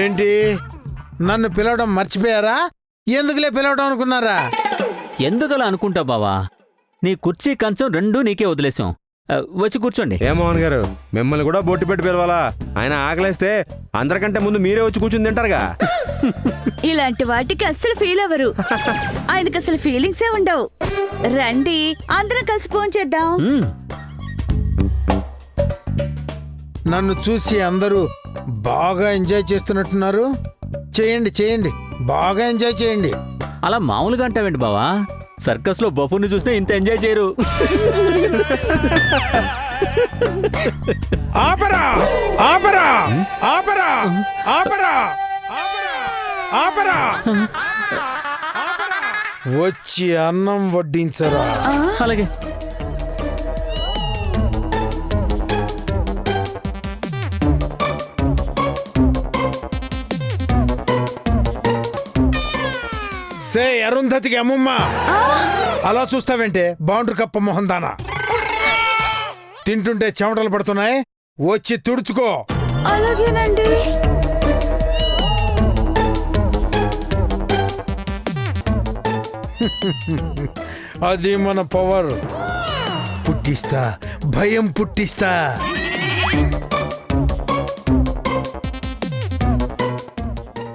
ఏంటి? నన్ను పిలవడం మర్చిపోయారా? ఎందుకులే పిలవడం అనుకున్నారా? ఎందుకలా అనుకుంటా బావా? నీ కుర్చీ కంచం రెండూ నీకే వదిలేసాం ఆ, వచ్చి కూర్చోండి. ఏ మోహన్ గారు మిమ్మల్ని కూడా బొట్టు పెట్టి పిలవాలా? ఆయన ఆకలేస్తే అందరికంటే ముందు మీరే వచ్చి కూర్చుని తింటారుగా. ఇలాంటి వాటికి అస్సలు ఫీల్ అవ్వరు. ఆయనకు అసలు ఫీలింగ్సే ఉండవు. రండి అందరం కలిసి ఫోన్ చేద్దాం. మ్మ్. నన్ను చూసి అందరూ బాగా ఎంజాయ్ చేస్తున్నట్టున్నారు. చేయండి చేయండి. బాగా ఎంజాయ్ చేయండి. అలా మామూలుగా అంటావేంటి బావా? సర్కస్లో బఫుని చూసినా ఇంత ఎంజాయ్ చేయరు. ఆపరా! ఆపరా! ఆపరా! ఆపరా! ఆపరా. వచ్చి అన్నం వడ్డించరా? అలాగే. సే అరుంధతికి అమ్మమ్మ. అలా చూస్తావేంటే? బాండ్రు కప్ప మొహం దానా. తింటుంటే చెమటలు పడుతున్నాయి. వచ్చి తుడుచుకో. అలాగేనండి. అది మన పవర్. పుట్టిస్తా. భయం పుట్టిస్తా.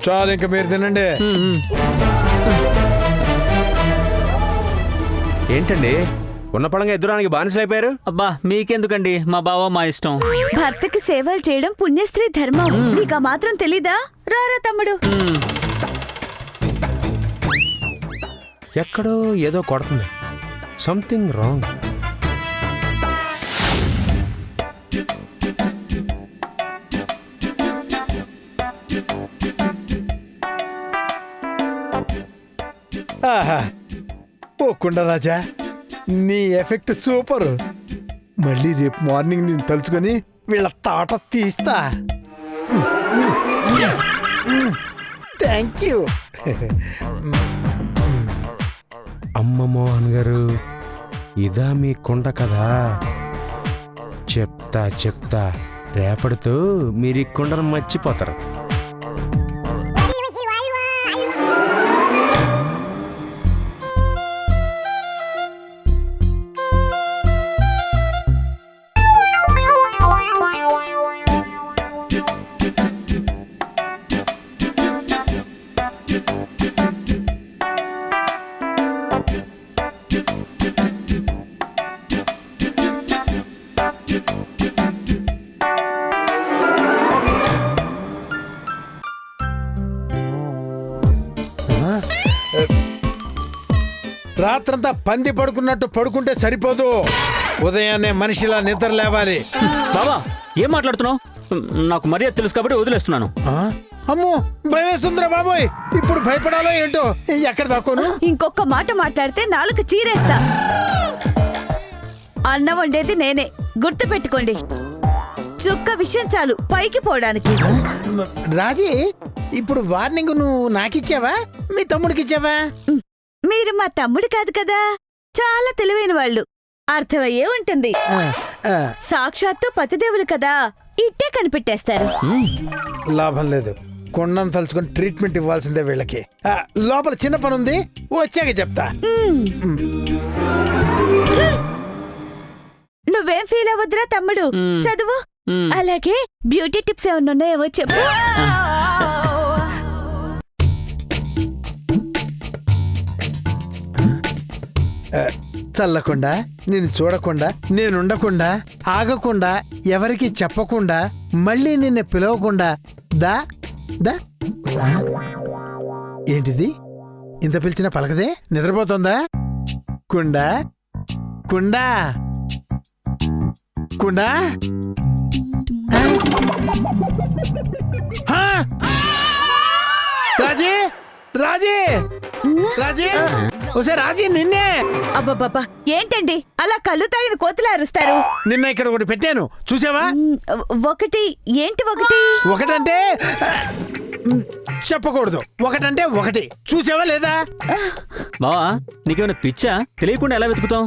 చాలు ఇంక మీరు తినండి. ఏంటండి? ఉన్న పడంగా ఎదురానికి బానిసలైపోయారు అబ్బా మీకెందుకండి? మా బావ మా ఇష్టం. భర్తకి సేవలు చేయడం పుణ్యస్త్రీ ధర్మం. నీకు ఆ మాత్రం తెలీదా? రారా తమ్ముడు. మ్మ్. ఎక్కడో ఏదో కొడుతుంది. సంథింగ్ రాంగ్ ఆహా కుండరాజా నీ ఎఫెక్ట్ సూపర్. మళ్ళీ రేపు మార్నింగ్ నేను తలుచుకొని వీళ్ళ తాట తీస్తా. Thank you. అమ్మ మోహన్ గారు ఇదా మీ కుండ కదా చెప్తా చెప్తా రేపటితో మీరు ఈ కుండను మర్చిపోతారు. రాత్రంతా పంది పడుకున్నట్టు పడుకుంటే సరిపోదు. ఉదయాన్నే మనిషిలా నిద్ర లేవాలి. బావా ఏం మాట్లాడుతున్నావు? నాకు మర్యాద తెలుసు కాబట్టి వదిలేస్తున్నాను? అమ్మో భయమేస్తుందిరా బాబోయ్. ఇప్పుడు భయపడాలో ఏంటో? ఎక్కడ దాకోను ఇంకొక మాట మాట్లాడితే నాలుగు చీరేస్తా. అన్నం వండేది నేనే. గుర్తు పెట్టుకోండి. చుక్క విషయం చాలు పైకి పోవడానికి. రాజీ ఇప్పుడు వార్నింగ్ నువ్వు నాకిచ్చావా? మీ తమ్ముడికి ఇచ్చావా మీరు మా తమ్ముడు కాదు కదా? చాలా తెలివైన వాళ్ళు. అర్థమయ్యే ఉంటుంది. సాక్షాత్తు పతిదేవులు కదా? ఇట్టే కనిపెట్టేస్తారు. లాభం లేదు. కొండం తలుచుకొని ట్రీట్మెంట్ ఇవ్వాల్సిందే వీళ్ళకి. లోపల చిన్న పని ఉంది. వచ్చాక చెప్తా. నువ్వేం ఫీల్ అవ్వద్దురా తమ్ముడు? మ్మ్. చదువు. అలాగే బ్యూటీ టిప్స్ ఏమన్నా ఉన్నాయేమో చెప్పు. చల్లకుండా నేను చూడకుండా నేనుండకుండా ఆగకుండా ఎవరికి చెప్పకుండా మళ్ళీ నిన్ను పిలవకుండా దా దా ఏంటిది? ఇంత పిలిచిన పలకదే? నిద్రపోతుందా? కుండా కుండా కుండా. రాజీ! రాజీ! రాజీ? ఒసే రాజీ నిన్నే. అబ్బబ్బబ్బా ఏంటండి? అలా కళ్ళు తాగిన కోతులు అరుస్తారు? నిన్న ఇక్కడ ఒకటి పెట్టాను. చూసావా? మ్, ఒకటి ఏంటి ఒకటి? ఒకటంటే మ్, చెప్పకూడదు. ఒకటంటే ఒకటి. చూసావా లేదా? బావా నీకేమైనా పిచ్చా? తెలియకుండా ఎలా వెతుకుతాం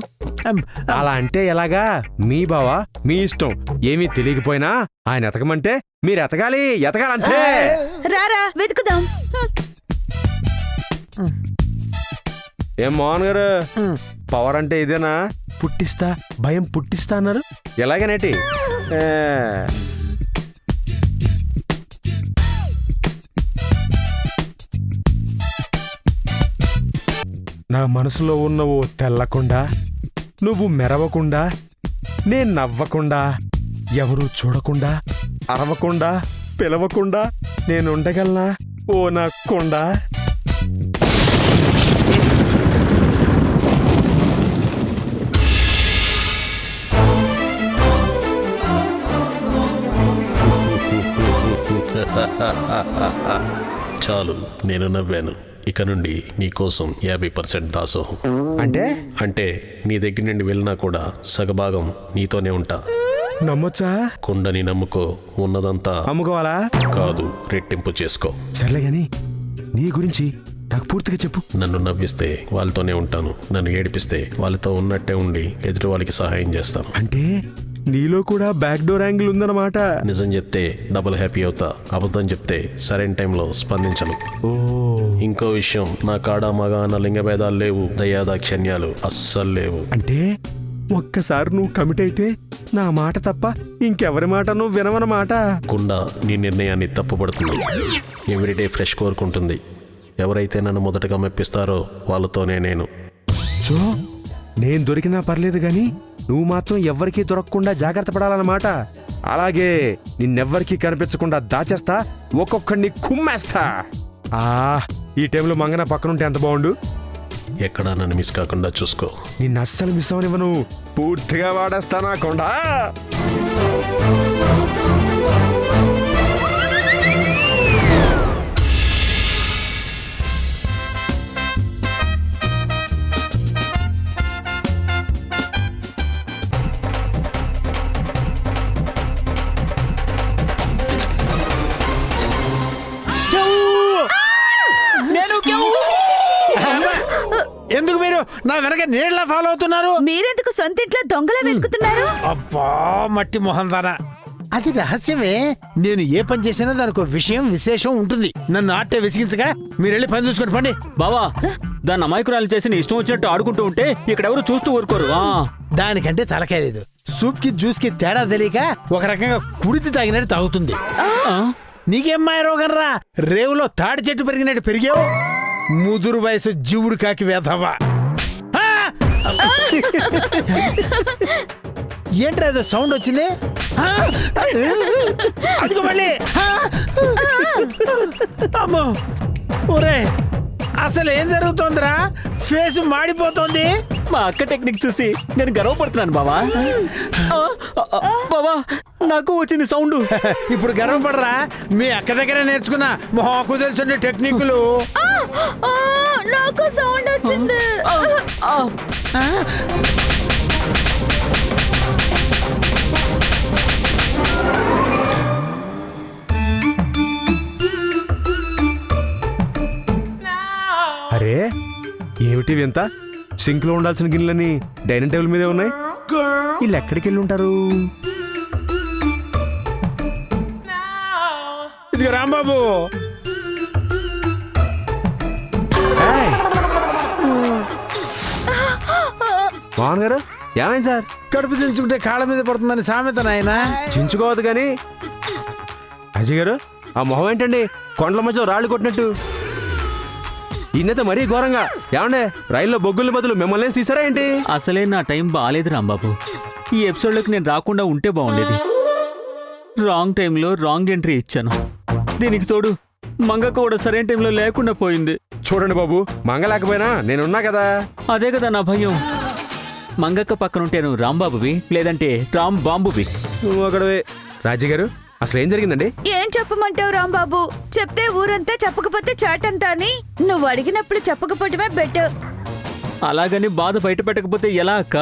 అమ్, అలా అంటే ఎలాగా? మీ బావా మీ ఇష్టం. ఏమీ తెలియకపోయినా ఆయన ఎతకమంటే మీరు ఎతకాలి ఎతకాలంతే రారా వెతుకుదాం. ఏం మోహన్ గారు. పవర్ అంటే ఇదేనా? పుట్టిస్తా భయం పుట్టిస్తా అన్నారు. ఎలాగనేటి? నా మనసులో ఉన్న ఓ తెల్లకుండా నువ్వు మెరవకుండా నేను నవ్వకుండా ఎవరూ చూడకుండా అరవకుండా పిలవకుండా నేను ఉండగలనా? ఓ నా కొండ. చాలు నేను నవ్వాను. ఇక నుండి నీకోసం యాభై పర్సెంట్ దాసోహం. అంటే? అంటే నీ దగ్గర నుండి వెళ్ళినా కూడా సగభాగం నీతోనే ఉంటా. నమ్మొచ్చా? కుండని నమ్ముకో ఉన్నదంతా అమ్ముకోవాలా? కాదు రెట్టింపు చేసుకో. సర్లే గాని నీ గురించి నాకు పూర్తిగా చెప్పు. నన్ను నవ్విస్తే వాళ్ళతోనే ఉంటాను. నన్ను ఏడిపిస్తే వాళ్ళతో ఉన్నట్టే ఉండి ఎదుటి వాళ్ళకి సహాయం చేస్తాను. అంటే? నీలో కూడా బ్యాక్ డోర్ యాంగిల్ ఉందన్నమాట. నిజం చెప్తే డబుల్ హ్యాపీ అవుతా. అబద్ధం చెప్తే సరైన టైంలో స్పందించను. ఓ. ఇంకో విషయం నా కాడ మగ అన్న లింగ భేదాలు లేవు. దయాదాక్షణ్యాలు అస్సలు లేవు. అంటే ఒక్కసారి నువ్వు కమిట్ అయితే నా మాట తప్ప ఇంకెవరి మాట నువ్వు వినవన్నమాట. కుండ నీ నిర్ణయాన్ని తప్పుపడుతుంది. ఎవ్రీడే ఫ్రెష్ కోరుకుంటుంది. ఎవరైతే నన్ను మొదటగా మెప్పిస్తారో వాళ్ళతోనే నేను. సో నేను దొరికినా పర్లేదు గాని నువ్వు మాత్రం ఎవ్వరికీ దొరకకుండా జాగ్రత్త పడాలన్నమాట. అలాగే నిన్నెవ్వరికీ కనిపించకుండా దాచేస్తా ఒక్కొక్కడిని కుమ్మేస్తా. ఆ ఈ టైంలో మంగన పక్కనుంటే ఎంత బాగుండు? ఎక్కడా నన్ను మిస్ కాకుండా చూసుకో. నిన్ను అస్సలు మిస్ అవనివ్వను. పూర్తిగా వాడేస్తానా కొండా? ఎందుకు మీరు నా వెనక నీళ్ళ ఫాలో అవుతున్నారు? మీరెందుకు సొంత ఇంట్లో దొంగలా వెతుకుతున్నారు? అబ్బా మట్టి మొహం దానా. అది రహస్యమే. నేను ఏ పని చేసినా దానికి ఒక విషయం విశేషం ఉంటుంది. నన్ను ఆట్టే విసిగించగా మీరు వెళ్ళి పని చూసుకొని పండి. బావా దాన్ని అమాయకురాలు చేసి నీ ఇష్టం వచ్చినట్టు ఆడుకుంటూ ఉంటే ఇక్కడ ఎవరు చూస్తూ ఊరుకోరు. ఆ. దానికంటే తలకాయ లేదు. సూప్కి జ్యూస్కి తేడా తెలియక ఒక రకంగా కుడితి తాగినట్టు తాగుతుంది. ఆ? నీకేం మాయ రోగం రా రేవులో తాడి చెట్టు పెరిగినట్టు పెరిగావు? ముదురు వయసు జీవుడు కాకి వేధవా? ఏంట్రా ఏదో సౌండ్ వచ్చింది? అందుకు అదిగో మళ్ళీ. అమ్మో. ఒరే అసలు ఏం జరుగుతోందిరా? ఫేస్ మాడిపోతోంది. మా అక్క టెక్నిక్ చూసి నేను గర్వపడుతున్నాను బావా. బావా నాకు వచ్చింది సౌండ్. ఇప్పుడు గర్వపడరా? మీ అక్క దగ్గర నేర్చుకున్న మాకు తెలుసు టెక్నిక్లు. ఆ, నాకు సౌండ్ వచ్చింది. అరే ఏమిటి వింత సింక్లో ఉండాల్సిన గిన్నెలని డైనింగ్ టేబుల్ మీదే ఉన్నాయి? వీళ్ళు ఎక్కడికి వెళ్ళి ఉంటారు? ఇదిగో రాంబాబు! మోహన్ గారు ఏమైంది సార్? కడుపు చించుకుంటే కాళ్ళ మీద పడుతుందని సామెత నాయన. చించుకోవద్దు కానీ. అజయ్ గారు ఆ మొహం ఏంటండి? కొండల మధ్య రాళ్ళు కొట్టినట్టు. ఈయనైతే మరీ ఘోరంగా. ఏమండే రైల్లో బొగ్గుల బదులు మిమ్మల్ని తీసారా ఏంటి? అసలే నా టైం బాగాలేదు రాంబాబు. ఈ ఎపిసోడ్లోకి నేను రాకుండా ఉంటే బాగుండేది. రాంగ్ టైంలో రాంగ్ ఎంట్రీ ఇచ్చాను. దీనికి తోడు మంగక్క కూడా సరైన టైంలో లేకుండా పోయింది. చూడండి బాబు మంగలేకపోయినా నేనున్నా కదా. అదే కదా నా భయం. మంగక్క పక్కనుంటే నువ్వు రాంబాబువి లేదంటే రామ్ బాంబువి. నువ్వు ఒకడవే రాజీ గారు అసలు ఏం జరిగిందండి? ఏం చెప్పమంటావు రాంబాబు? చెప్తే ఊరంతా చెప్పకపోతే చాటంతా అని? నువ్వు అడిగినప్పుడు చెప్పకపోవటమే బెటర్ అలాగని బాధ బయట పెట్టకపోతే ఎలా అక్క?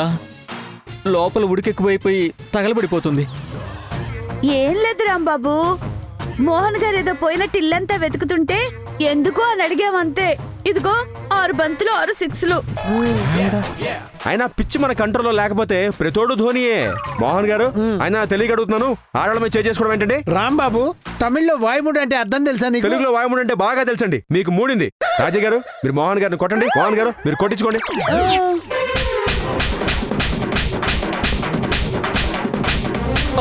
లోపల ఉడికెక్కువైపోయి తగలబడిపోతుంది. ఏం లేదు రాంబాబు. మోహన్ గారు ఏదో పోయినట్టు ఇల్లంతా వెతుకుతుంటే ఎందుకు అని అడిగామంతే. ఇదిగో ఆరు బంతులు ఆరు సిక్స్లు. అయినా పిచ్చి మన కంట్రోల్లో లేకపోతే ప్రతోడు ధోనియే. మోహన్ గారు అయినా తెలియక అడుగుతున్నాను ఆడవాళ్ళ మీద చేసుకోవడం ఏంటండి? రాంబాబు తమిళ్ళో వాయుముడు అంటే అర్థం తెలుసా నీకు? తెలుగులో వాయుముడు అంటే బాగా తెలుసండి. మీకు మూడింది. రాజీ గారు మీరు మోహన్ గారిని కొట్టండి. మోహన్ గారు మీరు కొట్టించుకోండి.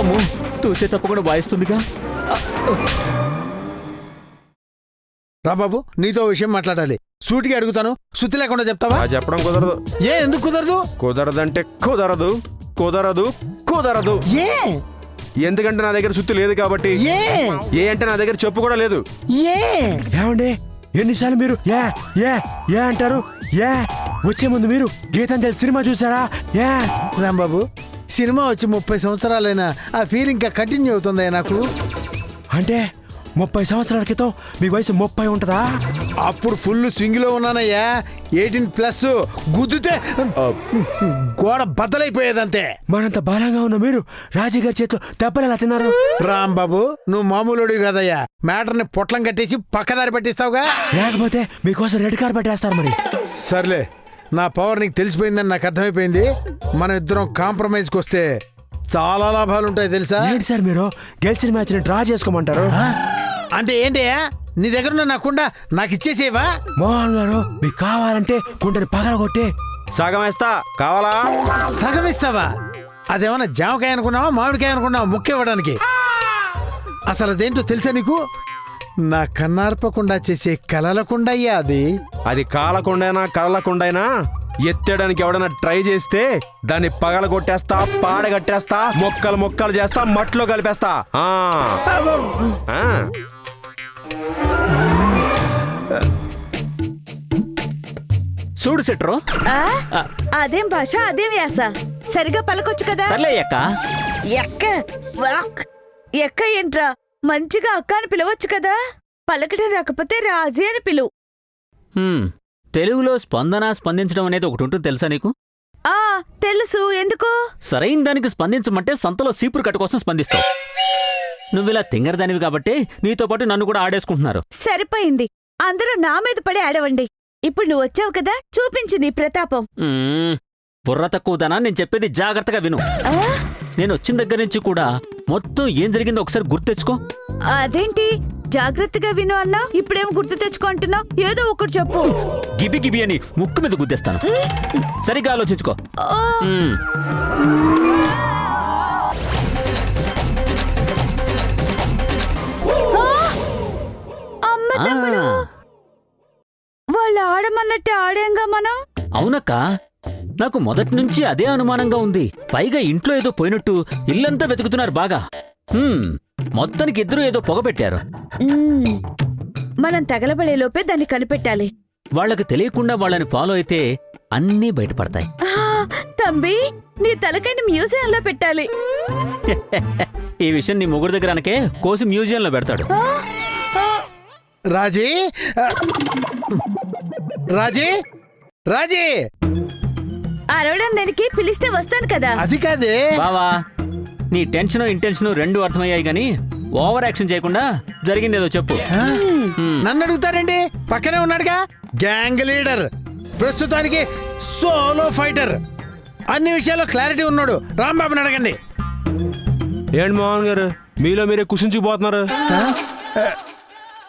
అమ్మో తూచే తప్పకుండా వాయిస్తుందిగా. రాంబాబు నీతో విషయం మాట్లాడాలి. సూటిగా అడుగుతాను శుద్ధి లేకుండా చెప్తావా? చెప్పడం కుదరదు. ఏ ఎందుకు కుదరదు? కుదరదంటే కుదరదు. కుదరదు కుదరదు. ఏ? ఎందుకంటే నా దగ్గర సుత్తి లేదు కాబట్టి. ఏ? ఏ అంటే నా దగ్గర చెప్పు కూడా లేదు. ఏ? ఏమండి? ఎన్నిసార్లు మీరు యా యా యా అంటారు? యా. వచ్చే ముందు మీరు గీతాంజలి సినిమా చూసారా? యా. రాంబాబు సినిమా వచ్చి ముప్పై సంవత్సరాలైనా ఆ ఫీల్ ఇంకా కంటిన్యూ అవుతుందా నాకు. అంటే ముప్పై సంవత్సరాల క్రితం మీ వయసు ముప్పై ఉంటుందా? అప్పుడు ఫుల్ స్వింగ్లో ఉన్నానయ్యా. ఎయిటీన్ ప్లస్ గుద్దుతే గోడ బద్దలైపోయేదంతే. మనంత బలంగా ఉన్న మీరు రాజీ గారి చేతిలో దెబ్బలు ఎలా తిన్నారు? రాంబాబు నువ్వు మామూలుడివి కదయ్యా. మ్యాటర్ని పొట్లం కట్టేసి పక్కదారి పట్టిస్తావుగా? లేకపోతే మీకోసం రెడ్ కార్ పట్టేస్తారు మరి. సర్లే నా పవర్ నీకు తెలిసిపోయిందని నాకు అర్థమైపోయింది. మనం ఇద్దరం కాంప్రమైజ్కి వస్తే చాలా లాభాలు ఉంటాయి తెలుసా? ఏంటి సార్ మీరు? గెలిచిన మ్యాచ్ని డ్రా చేసుకోమంటారు? అంటే ఏంటయ్యా నీ దగ్గర ఉన్న నాకుండా నాకు ఇచ్చేసేవా? మోహన్ గారు మీకు కావాలంటే కుంటని పగలగొట్టి సగం వేస్తా కావాలా? సగం ఇస్తావా అదేమన్నా జామకాయ అనుకున్నావా మామిడికాయ అనుకున్నావా ముక్క ఇవ్వడానికి? అసలు అదేంటో తెలుసా నీకు? నా కన్నార్పకుండా చేసే కలలకుండయ్యా అది. అది కాలకుండైనా కదలకుండైనా ఎత్తడానికి ఎవడైనా ట్రై చేస్తే దాన్ని పగల కొట్టేస్తా పాడగట్టేస్తా మొక్కలు మొక్కలు చేస్తా మట్లో కలిపేస్తా. ఆ. ఆ. చూడు సెట్రో? అదేం భాష అదేం వ్యాస? సరిగా పలకొచ్చు కదా? ఎక్క వాక్. ఎక్క ఏంట్రా? మంచిగా అక్క అని పిలవచ్చు కదా? పలకడం రాకపోతే రాజీ అని పిలువు తెలుగులో స్పందన స్పందించడం అనేది ఒకటి ఉంటుంది తెలుసా నీకు? ఆ తెలుసు. ఎందుకు? సరైన దానికి స్పందించమంటే సంతలో సీపురు కట్ట కోసం స్పందిస్తావు. నువ్విలా తింగరదానివి కాబట్టి నీతో పాటు నన్ను కూడా ఆడేసుకుంటున్నారు. సరిపోయింది. అందరూ నా మీద పడి ఆడవండి. ఇప్పుడు నువ్వు వచ్చావు కదా చూపించు నీ ప్రతాపం. మ్మ్. బుర్ర తక్కువదనా నేను చెప్పేది జాగ్రత్తగా విను. ఆ? నేను వచ్చిన దగ్గర నుంచి కూడా మొత్తం ఏం జరిగిందో ఒకసారి గుర్తెచ్చుకో అదేంటి? జాగ్రత్తగా విను అన్నా. ఇప్పుడేం గుర్తు తెచ్చుకుంటున్నావు ఏదో ఒకటి చెప్పు. గిబి గిబి అని ముక్కు మీద గుద్దేస్తాను. సరిగ్గా ఆలోచించుకో. ఆ, మ్మ్. అమ్మ తమ్ముడు ఆ, వాళ్ళు ఆడమన్నట్టే ఆడేంగా మనం? అవునక్క. నాకు మొదటి నుంచి అదే అనుమానంగా ఉంది. పైగా ఇంట్లో ఏదో పోయినట్టు ఇల్లంతా వెతుకుతున్నారు బాగా. మొత్తానికి ఇద్దరు ఏదో పొగ పెట్టారు మ్మ్. మనం తగలబడేలోపే దాన్ని కనిపెట్టాలి. వాళ్ళకి తెలియకుండా వాళ్ళని ఫాలో అయితే అన్నీ బయటపడతాయి. ఆ, తంబి నీ తలకైన మ్యూజియంలో పెట్టాలి. ఈ విషయం నీ ముగ్గురు దగ్గర అనకే కోసి మ్యూజియంలో పెడతాడు. ఆ, ఆ, రాజీ ఆ, రాజీ రాజీ. అరవడం దానికి పిలిస్తే వస్తాను కదా. అది కాదే. బావా నీ టెన్షన్ ఇంటెన్షన్ రెండు అర్థమయ్యాయి గాని ఓవర్ యాక్షన్ చేయకుండా జరిగిందేదో చెప్పు. ఆ? నన్ను అడుగుతారండి పక్కనే ఉన్నాడుగా? Gang leader. ప్రస్తుతానికి సోలో ఫైటర్. అన్ని విషయాల్లో క్లారిటీ ఉన్నాడు. రాంబాబుని అడగండి. ఏంటి మోహన్ గారు? మీలో మీరే కుసించుకుపోతున్నారు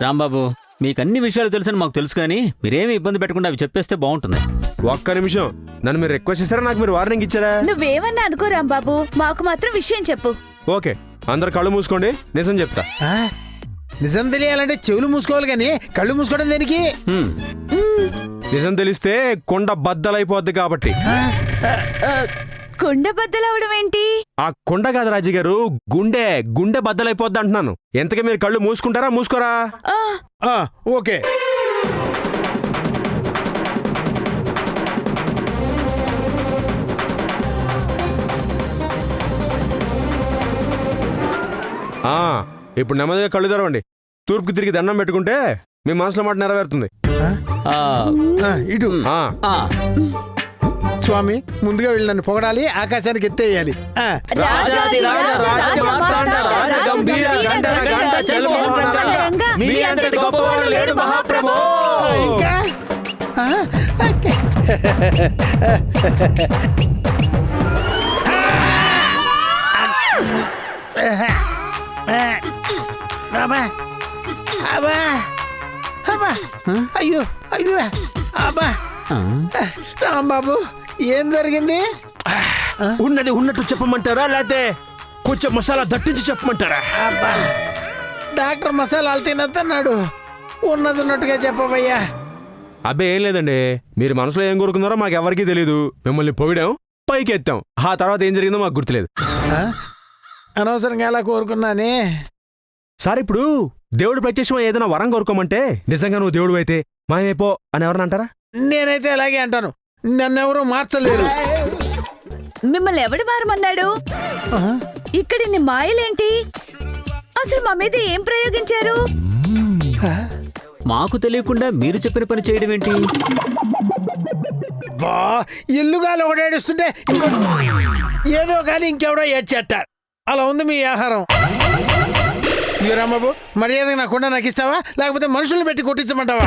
రాంబాబు మీకు అన్ని విషయాలు తెలుసని మాకు తెలుసు కానీ మీరేమి ఇబ్బంది పెట్టకుండా అవి చెప్పేస్తే బాగుంటుంది. ఒక్క నిమిషం. నన్ను మీరు రిక్వెస్ట్ ఇస్తారా నాకు మీరు వార్నింగ్ ఇచ్చారా? నువ్వేమన్నా అనుకో రాంబాబు మాకు మాత్రం విషయం చెప్పు. ఓకే. అందరు కళ్ళు మూసుకోండి. నిజం చెప్తా. ఆ? నిజం తెలియాలంటే చెవులు మూసుకోవాలి కానీ కళ్ళు మూసుకోవడం దేనికి? హ్మ్, నిజం తెలిస్తే కొండ బద్దలైపోద్ది కాబట్టి. కుండ బద్దలవడం ఏంటి? ఆ కొండ కాదు రాజీ గారు గుండె గుండె బద్దలైపోద్ది అంటున్నాను. ఎంతకీ మీరు కళ్ళు మూసుకుంటారా మూసుకోరా? ఆ, ఆ, ఓకే. ఆ ఇప్పుడు నెమ్మదిగా కళ్ళు తెరవండి. తూర్పుకి తిరిగి దండం పెట్టుకుంటే మీ మనసులో మాట నెరవేరుతుంది. ఆ, ఆ, ఇటు. ఆ. ఆ. స్వామి ముందుగా వెళ్ళి నన్ను పొగడాలి ఆకాశానికి ఎత్తేయాలి. ఆ, రాజాది రాజ రాజ మార్తాండ రాజ గంభీర గంటల గంట చెల్మోహన మీ అంతటి గొప్పవాడు లేడు మహాప్రభు. ఇంకా. అబ్బా అబ్బా. అబ్బా. అయ్యో అయ్యో. అబ్బా? రాంబాబు ఏం జరిగింది? ఉన్నది ఉన్నట్టు చెప్పమంటారా? లేకపోతే కొంచెం మసాలా దట్టించి చెప్పమంటారా? అబ్బా డాక్టర్ మసాలాలు తినద్దన్నాడు. ఉన్నది ఉన్నట్టుగా చెప్పవయ్యా. అబ్బే ఏం లేదండి. మీరు మనసులో ఏం కోరుకున్నారో మాకు ఎవరికీ తెలియదు మిమ్మల్ని పొగిడాం పైకి ఎత్తాం ఆ తర్వాత ఏం జరిగిందో మాకు గుర్తులేదు. ఆ? అనవసరంగా ఎలా కోరుకున్నానే? సార్ ఇప్పుడు దేవుడు ప్రత్యక్షమై ఏదైనా వరం కోరుకోమంటే నిజంగా నువ్వు దేవుడు అయితే మాయమైపో అని ఎవరన్నా అంటారా? నేనైతే అలాగే అంటాను. నన్నెవరూ మార్చలేరు. మిమ్మల్ని ఎవడు మారమన్నాడు? ఆ? ఇక్కడ మాయలేంటి? అసలు మా మీద ఏం ప్రయోగించారు? ఆ? మాకు తెలియకుండా మీరు చెప్పిన పని చేయడం ఏంటి? బా ఇల్లుగాలు ఇంకో ఏదో కానీ ఇంకెవడో ఏడ్చేట అలా ఉంది మీ ఆహారం. రాంబాబు మర్యాద నా కొండ నాకు ఇస్తావా లేకపోతే మనుషుల్ని పెట్టి కొట్టించమంటావా?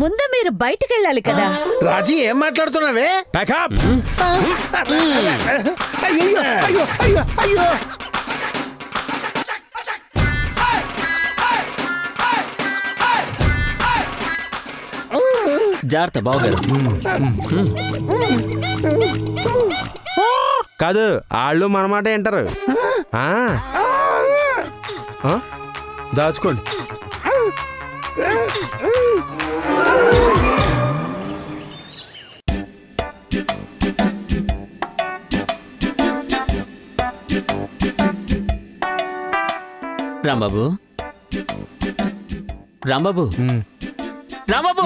ముందు మీరు బయటికి వెళ్ళాలి కదా. రాజీ ఏం మాట్లాడుతున్నావే? అయ్యో అయ్యో అయ్యో అయ్యో. జాగ్రత్త బావగారు. కాదు వాళ్ళు మన మాట వింటారు? దాచుకోండి. రాంబాబు. రాంబాబు. రాంబాబు!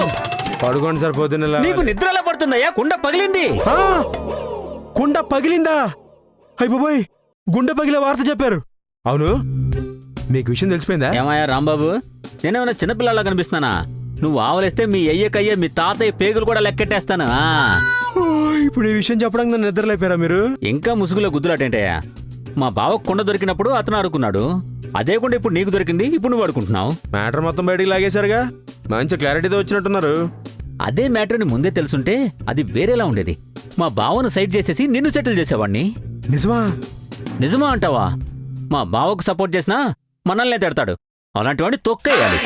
పడుకోండి సార్ పొద్దున్న. నీకు నిద్ర ఎలా పడుతుందయ్యా? కుండ పగిలింది! కుండ పగిలిందా? అయిపోయి గుండె పగిలే వార్త చెప్పారు. అవును? మీకు విషయం తెలిసిపోయిందా? ఏమయ్యా రాంబాబు? నేనేమన్నా చిన్నపిల్లలా కనిపిస్తున్నానా? నువ్వు ఆవలిస్తే మీ అయ్యకయ్య మీ తాతయ్య పేగులు కూడా లెక్కెట్టేస్తాను ఇప్పుడు ఈ విషయం చెప్పడానికి నన్ను నిద్రలేపారా మీరు? ఇంకా ముసుగులో గుద్దులాటేంటయ్యా మా బావ కుండ దొరికినప్పుడు అతను ఆడుకున్నాడు. అదే కుండ ఇప్పుడు నీకు దొరికింది ఇప్పుడు నువ్వు ఆడుకుంటున్నావు. మ్యాటర్ మొత్తం బయటికి లాగేశారుగా? మంచి క్లారిటీతో వచ్చినట్టున్నారు. అదే మ్యాటర్ని ముందే తెలుసుంటే అది వేరేలా ఉండేది. మా బావను సైడ్ చేసేసి నిన్ను సెటిల్ చేసేవాడిని. నిజమా? నిజమా అంటావా? మా బావకు సపోర్ట్ చేసినా మనల్నే తిడతాడు. అలాంటి వాడిని తొక్కేయాలి.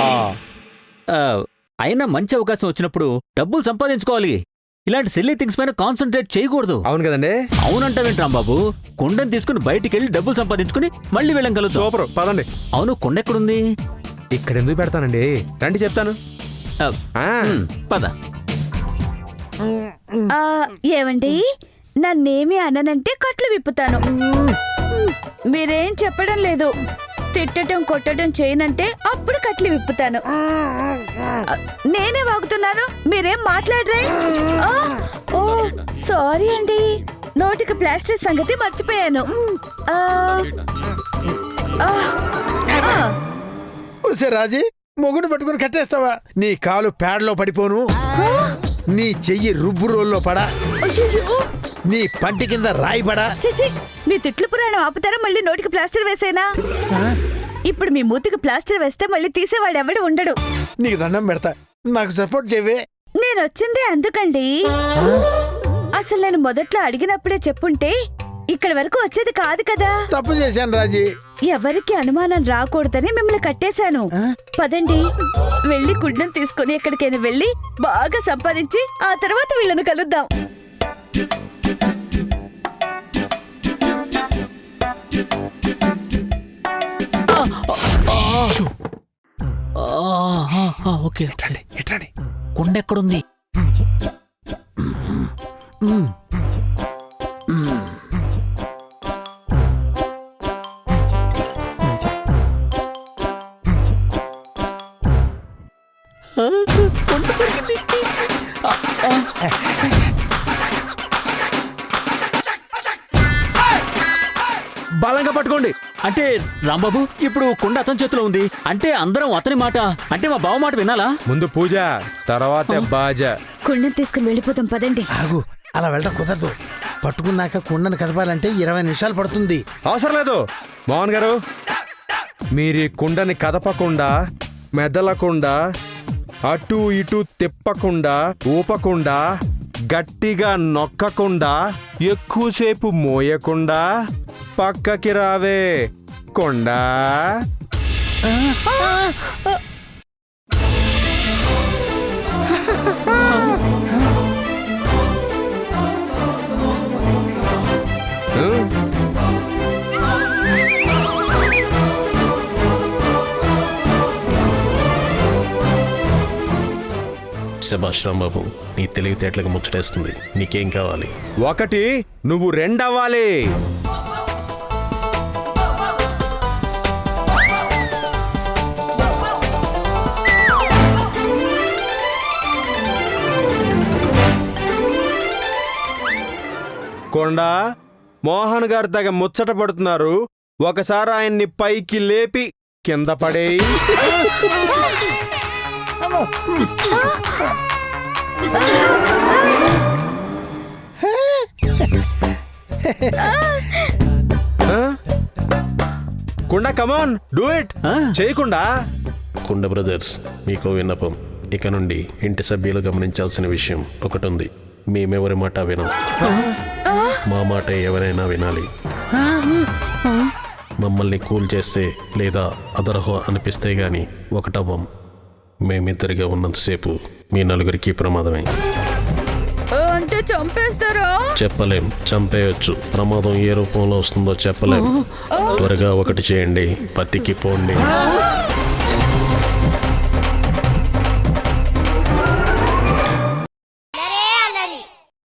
ఆ, అయినా మంచి అవకాశం వచ్చినప్పుడు డబ్బులు సంపాదించుకోవాలి. ఇలాంటి సిల్లీ థింగ్స్ పైన కాన్సన్ట్రేట్ చేయకూడదు. అవును కదండి. అవునంటావేంటి రాంబాబు కొండను తీసుకుని బయటికి వెళ్ళి డబ్బులు సంపాదించుకుని మళ్ళీ వెళ్ళం కలుసు సూపర్. పదండి. అవును కొండ ఎక్కడుంది? ఇక్కడ ఎందుకు పెడతానండి? రండి చెప్తాను. పద. ఆ, ఏమండి నన్నేమి అననంటే కట్లు విప్పుతాను. మీరేం చెప్పడం లేదు. తిట్టడం కొట్టడం చేయనంటే అప్పుడు కట్లు విప్పుతాను. నేనే వాగుతున్నాను? మీరేం మాట్లాడరే? ఓ సారీ అండి. నోటికి ప్లాస్టిక్ సంగతి మర్చిపోయాను. రాజీ మొగుడు పట్టుకుని కట్టేస్తావా? నీ కాలు పేడలో పడిపోను. నీ చెయ్యి రుబ్బు రోల్లో పడా. నీ పంటి కింద రాయి పడా చిచి మీ తిట్లు పురాణం ఆపుతారా? మళ్ళీ నోటికి ప్లాస్టర్ వేసేనా? ఇప్పుడు మీ మూతికి ప్లాస్టర్ వేస్తే మళ్ళీ తీసేవాడు ఎవడు ఉండడు. నీకు దండం పెడతా. నాకు సపోర్ట్ చేయవే. నేను వచ్చిందే అందుకండి అసలు నేను మొదట్లో అడిగినప్పుడే చెప్పుంటే ఇక్కడ వరకు వచ్చేది కాదు కదా. తప్పు చేశాను రాజీ. ఎవరికి అనుమానం రాకూడదని మిమ్మల్ని కట్టేశాను. పదండి. వెళ్ళి గుడ్డం తీసుకొని ఎక్కడికైనా వెళ్ళి బాగా సంపాదించి ఆ తర్వాత వీళ్ళను కలుద్దాం. ఓకే ఎట్రండి ఎట్రండి కొండ ఎక్కడుంది? రాంబాబు ఇప్పుడు కొండ అతని చేతిలో ఉంది. అంటే అందరం అతని మాట అంటే మా బావ మాట వినాలా? ముందు పూజ తర్వాత బాజ. కుండం తీసుకుని వెళ్ళిపోతాం పదండి. ఆగు అలా వెళ్ళడం కుదరదు. పట్టుకున్నాక కుండను కదపాలంటే ఇరవై నిమిషాలు పడుతుంది. అవసరం లేదు. మోహన్ గారు మీరు ఈ కుండని కదపకుండా మెదలకుండా అటు ఇటు తిప్పకుండా ఊపకుండా గట్టిగా నొక్కకుండా ఎక్కువసేపు మోయకుండా పక్కకి రావే. కొండా. శభాష్ రాంబాబు నీ తెలివితేటలకు ముచ్చటేస్తుంది. నీకేం కావాలి? ఒకటి నువ్వు రెండవ్వాలి. కొండ మోహన్ గారు తగ ముచ్చట పడుతున్నారు. ఒకసారి ఆయన్ని పైకి లేపి కింద పడేయి. కుండ కమాన్ డూ ఇట్? చేయకుండా. కుండ బ్రదర్స్ మీకు విన్నపం. ఇక నుండి ఇంటి సభ్యులు గమనించాల్సిన విషయం ఒకటి ఉంది మేమెవరి మాట వినం. మా మాట ఎవరైనా వినాలి. మమ్మల్ని కూల్ చేస్తే లేదా అదరహో అనిపిస్తే గాని ఒకటవ్వం. మేమిద్దరిగా ఉన్నంతసేపు మీ నలుగురికి ప్రమాదమే. అంటే చంపేస్తారా? చెప్పలేం. చంపేయొచ్చు. ప్రమాదం ఏ రూపంలో వస్తుందో చెప్పలేం. త్వరగా ఒకటి చేయండి. పత్తికి పోండి.